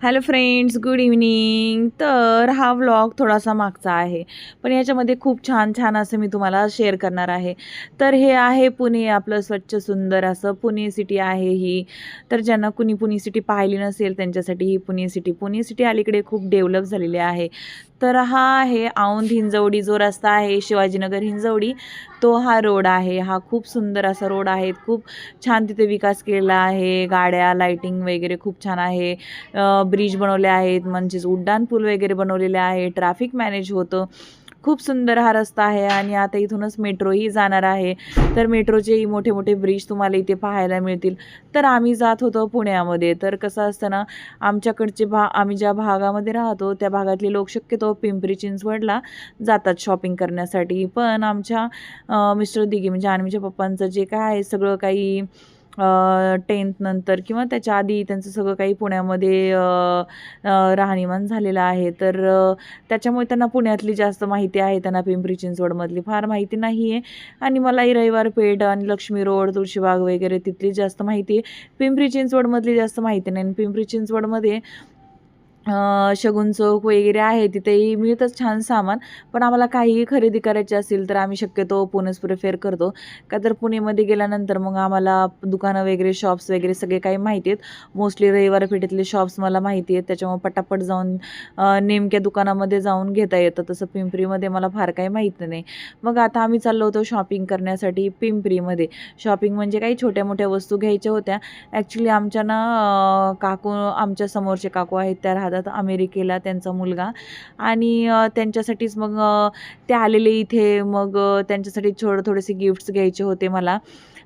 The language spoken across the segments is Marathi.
हॅलो फ्रेंड्स गुड इव्हनिंग तर हा व्लॉग थोडासा मागचा आहे. पण याच्यामध्ये खूप छान छान असं मी तुम्हाला शेअर करणार आहे. तर हे आहे पुणे आपलं स्वच्छ सुंदर असं पुणे सिटी आहे ही. तर ज्यांना कुणी पुणे सिटी पाहिली नसेल त्यांच्यासाठी ही पुणे सिटी पुणे सिटी अलीकडे खूप डेव्हलप झालेली आहे. तर हा आहे औंध हिंजवडी जो रस्ता आहे शिवाजीनगर हिंजवडी तो हा रोड आहे. हा खूप सुंदर असा रोड आहे. खूप छान तिथे विकास केलेला आहे. गाड्या लाईटिंग वगैरे खूप छान आहे. ब्रिज बनवले आहेत. म्हणजेच उड्डाणपूल वगैरे बनवलेले आहे. ट्रॅफिक मॅनेज होतं. खूप सुंदर हा रस्ता आहे आणि आता इथूनच मेट्रोही जाणार आहे. तर मेट्रोचेही मोठे मोठे ब्रिज तुम्हाला इथे पाहायला मिळतील. तर आम्ही जात होतो पुण्यामध्ये. तर कसं असतं ना आमच्याकडचे भा आम्ही ज्या भागामध्ये राहतो त्या भागातले लोक शक्यतो पिंपरी चिंचवडला जातात शॉपिंग करण्यासाठी. पण आमच्या मिस्टर दिघे म्हणजे आम्हीच्या पप्पांचं जे काय आहे सगळं काही टेन्थनंतर किंवा त्याच्या आधी त्यांचं सगळं काही पुण्यामध्ये राहणीमान झालेलं आहे. तर त्याच्यामुळे त्यांना पुण्यातली जास्त माहिती आहे. त्यांना पिंपरी चिंचवडमधली फार माहिती नाही आहे. आणि मलाही रविवार पेठ आणि लक्ष्मी रोड तुळशीबाग वगैरे तिथली जास्त माहिती आहे. पिंपरी चिंचवडमधली जास्त माहिती नाही. आणि पिंपरी चिंचवडमध्ये शगुन चौक वगैरे आहे तिथेही मिळतंच छान सामान. पण आम्हाला काहीही खरेदी करायची असेल तर आम्ही शक्यतो पुणेच प्रिफेअर करतो. का तर पुणेमध्ये गेल्यानंतर मग आम्हाला दुकानं वगैरे शॉप्स वगैरे सगळे काही माहिती आहेत. मोस्टली रविवार पेठेतले शॉप्स मला माहिती आहेत. त्याच्यामुळे पटापट जाऊन नेमक्या दुकानामध्ये जाऊन घेता येतं. तसं पिंपरीमध्ये मला फार काही माहिती नाही. मग आता आम्ही चाललो होतो शॉपिंग करण्यासाठी पिंपरीमध्ये. शॉपिंग म्हणजे काही छोट्या मोठ्या वस्तू घ्यायच्या होत्या. ॲक्च्युली आमच्या ना काकू आमच्या समोरचे काकू आहेत त्या राहतात जातात अमेरिकेला त्यांचा मुलगा. आणि त्यांच्यासाठीच मग ते आलेले इथे. मग त्यांच्यासाठी थोडं थोडेसे गिफ्ट्स घ्यायचे होते मला.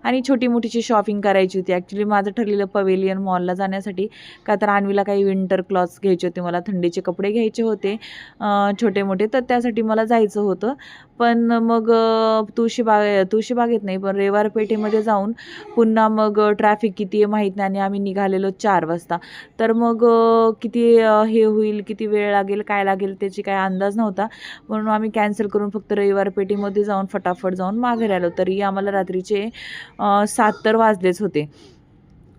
आणि छोटी मोठीची शॉपिंग करायची होती. ॲक्च्युली माझं ठरलेलं पवेलियन मॉलला जाण्यासाठी का तर आणवीला काही विंटर क्लॉथ्स घ्यायचे होते. मला थंडीचे कपडे घ्यायचे होते छोटे मोठे तर त्यासाठी मला जायचं होतं. पण मग तुळशीबाग तुळशीबागेत नाही पण रेवार पेठेमध्ये जाऊन पुन्हा मग ट्रॅफिक किती आहे माहीत नाही आणि आम्ही निघालेलो चार वाजता. तर मग किती हे होईल किती वेळ लागेल काय लागेल त्याची काय अंदाज नव्हता. म्हणून आम्ही कॅन्सल करून फक्त रविवार पेठेमध्ये जाऊन फटाफट जाऊन माघारी आलो. तरी आम्हाला रात्रीचे सात तर वाजलेच होते.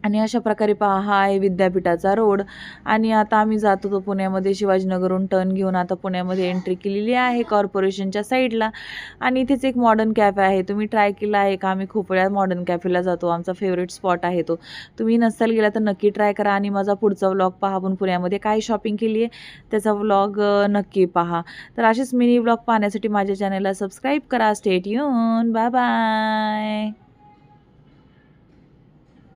आणि अशा प्रकारे पहा हा आहे विद्यापीठाचा रोड आणि आता आम्ही जात होतो पुण्यामध्ये शिवाजीनगरहून टर्न घेऊन आता पुण्यामध्ये एंट्री केलेली आहे कॉर्पोरेशनच्या साईडला आणि इथेच एक मॉडर्न कॅफे आहे. तुम्ही ट्राय केला आहे का? आम्ही खूप वेळा मॉडर्न कॅफेला जातो. आमचा फेवरेट स्पॉट आहे तो. तुम्ही नसाल गेला तर नक्की ट्राय करा. आणि माझा पुढचा व्लॉग पहा आपण पुण्यामध्ये काय शॉपिंग केली आहे. त्याचा व्लॉग नक्की पहा. तर असेच मिनी व्लॉग पाहण्यासाठी माझ्या चॅनलला सबस्क्राईब करा. स्टेट येऊन बाय बाय